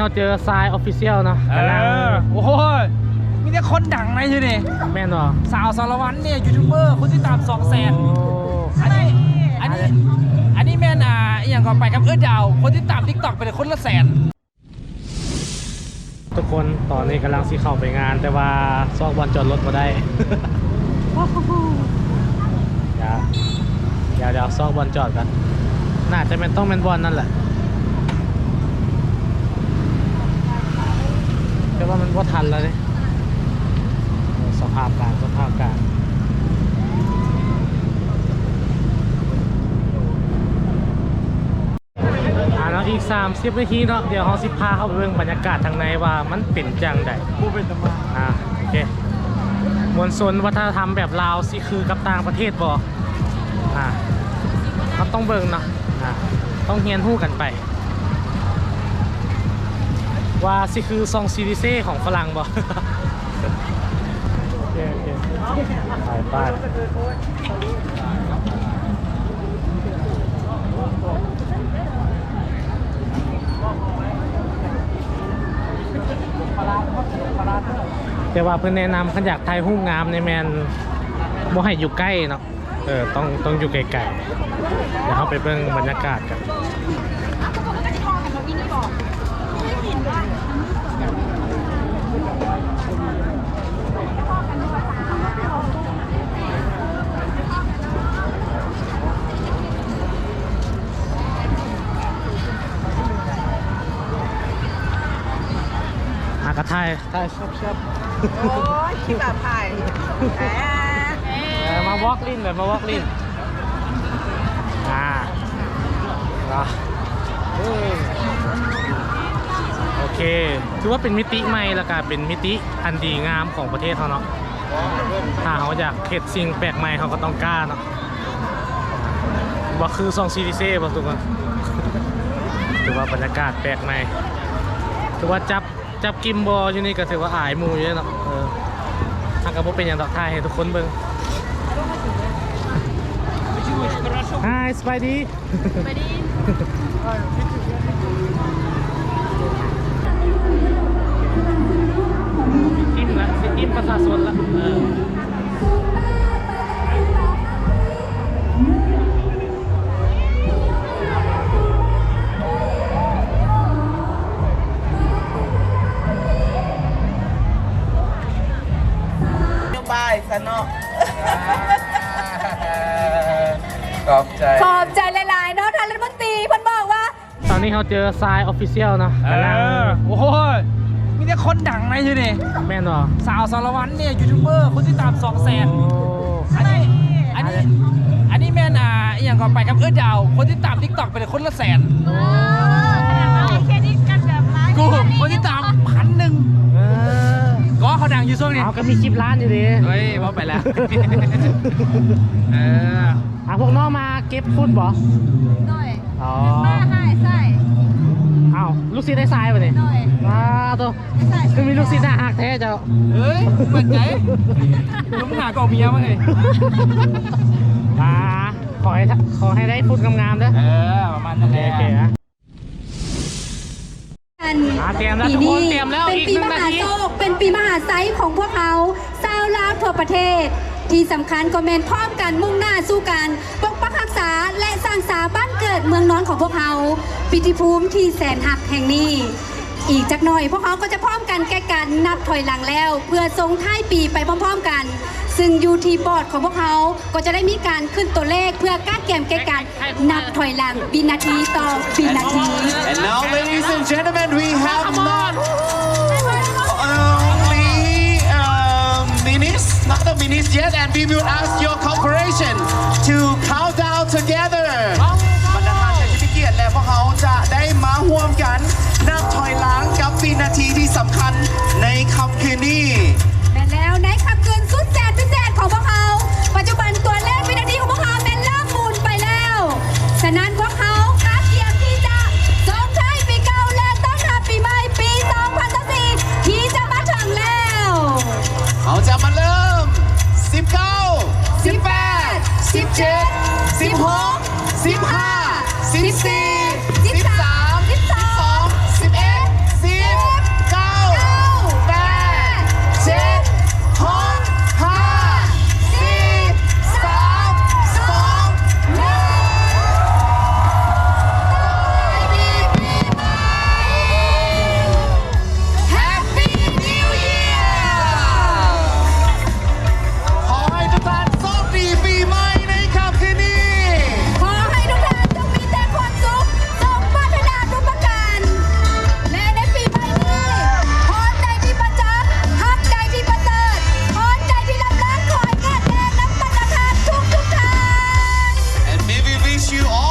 เขาเจอทรายออฟฟิเชียลเนาะเออโอ้โหมีแต่คนดังในที่นี่แม่นบ่สาวสารวัตรเนี่ยยูทูบเบอร์คนที่ตามสองแสนโอ้อันนี้อันนี้อันนี้แม่นอ่าอหย่างก่อนไปครับเอื้อดาว คนที่ตามทิกตอกเป็นคนละแสน ทุกคนตอนนี้กำลังสิเข้าไปงาน แต่ว่าซอกบอลจอดรถมาได้ เดี๋ยวเดี๋ยวเดี๋ยวซอกบอลจอดกัน น่าจะเป็นต้องเป็นบอลนั่นแหละ แต่ว่ามันว่าทันแล้วเนี่ยสภาพการสภาพการอ่าเนาะอีก 30 นาทีเนาะเดี๋ยวเราสิพาเข้าไปเบิ่งบรรยากาศทางในว่ามันเป็นจังไดผู้เป็นตำรวจอ่าโอเคมวลชนวัฒนธรรมแบบลาวสิคือกับต่างประเทศบ่อ่าเราต้องเบิ่งเนาะอ่าต้องเรียนรู้กันไป ว่าสิคือซองซีดิเซ่ของฝรั่งบ่โอเคโอเคไปไปแต่ว่าเพิ่อนแนะนำขันอยากถ่ายรูปงามในแมนบ่ให้อยู่ใกล้เนาะเออต้องต้องอยู่ไกลๆเดี๋ยวเราไปเบิ่งบรรยากาศกันากระทายทายชอบชอบโอ้ยคิดแบบไทยแหมเออมาวอล์กลินแบบมาวอล์กลินอ่าเหรอเออโอเค ถือว่าเป็นมิติใหม่และกันเป็นมิติอันดีงามของประเทศเขาเนาะถ้าเขาอยากเห็ดสิ่งแปลกใหม่เขาก็ต้องกล้าเนาะว่าคือซองซีดีเซ่ป่ะทุกคนถือว่าบรรยากาศแปลกใหม่ถือว่าจับ จับกิมบอลอยู่นี่ก็ถือว่าอายหมูอยู่เนาะเออทางกระบอกเป็นอย่างดอกทายให้ทุกคนเบิ่ง Hi Spidey ไปดีจิ้มละสิจิ้มประชาชนละเออ บายสนอขอบใจ ขอบใจหลายๆ เนาะท่านรัฐมนตรีเพิ่นบอกว่า ตอนนี้เขาเจอทรายออฟฟิเชียลเนาะเอกำลังอโอ้โหมีแต่คนดังในที่นี่แม่นบ่สาวสารวัตรเนี่ยยูทูบเบอร์คนที่ตามสองแสนโอ้อันนี้อันนี้อันนี้แม่นอ่าอหย่างก่อนไปครับเอื้อดาว คนที่ตามทิกตอกเป็นคนละแสนเครดิตกันแบบร้ายกูคนที่ตามพันหนึ่งเออก็ เขาดังอยู่ช่วงนี้เอาก็มีคลิปร้านอยู่ดิเฮ้ยว่าไปแล้ว เอออะพวกน้องมาเก็บฟุตบ่หน่อยอ๋อมาให้ใส่เอ้าลูกศิษย์ได้ทรายป่ะนี่หน่อยว้าตัวใส่คือมีลูกศิษย์หน้าหักแท้เจ้าเฮ้ยเปิดใจลุงหาเก่าเมียมาเลยอ่าขอให้ทขอให้ได้ฟุตงามๆเด้อเออประมาณนั้นแหโอละเคนะกันอ่าเตรียมแล้วทุกคนเตรียมแล้วเป็นอีกปีหนึ่มงนาหาทีโศกเป็นปีมหาไซส์ของพวกเขาชาวลาวทั่วประเทศ ที่สำคัญก็เมนพร้อมกันมุ่งหน้าสู่การปกปักรักษาและสร้างสาบ้านเกิดเมืองนอนของพวกเขาปิติภูมิที่แสนหักแห่งนี้ อีกจักหน่อยพวกเขาก็จะพร้อมกันแก่กันนับถอยหลังแล้ว เพื่อทรงท้ายปีไปพร้อมๆกัน ซึ่งยูทีบอร์ดของพวกเขาก็จะได้มีการขึ้นตัวเลขเพื่อก้าแกมแก่กันนับถอยหลังวินาทีต่อวินาที And now, ladies and gentlemen, we have not minutes, not the minutes yet, and we will ask your cooperation to count down together. บรรดาท่านที่มีเกียรติและพวกเขาจะได้มาร่วมกันนับถอยหลังกับวินาทีที่สำคัญในค่ำคืนนี้และแล้วในคำคืนสุดแสนพิเศษของพวกเขา ปัจจุบันตัวเลขวินาทีของพวกเขาเป็นเริ่มหมุนไปแล้ว ฉะนั้นพวกเขาคัด 18 17 16 15 14 13 12 11 you all.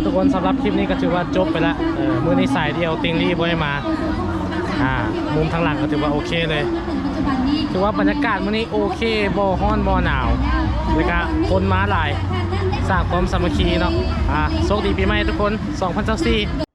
ะทุกคนสำหรับคลิปนี้ก็ถือว่าจบไปละเออมือนี้สายเดียวติงลี่บ่ได้มาอ่ามุมทางหลังก็ถือว่าโอเคเลย ถือว่าบรรยากาศมื้อนี้โอเคบ่ฮ้อนบ่หนาวแล้วก็คนมาหลายสร้างความสามัคคีเนาะอ่าโชคดีปีใหม่ทุกคน 2024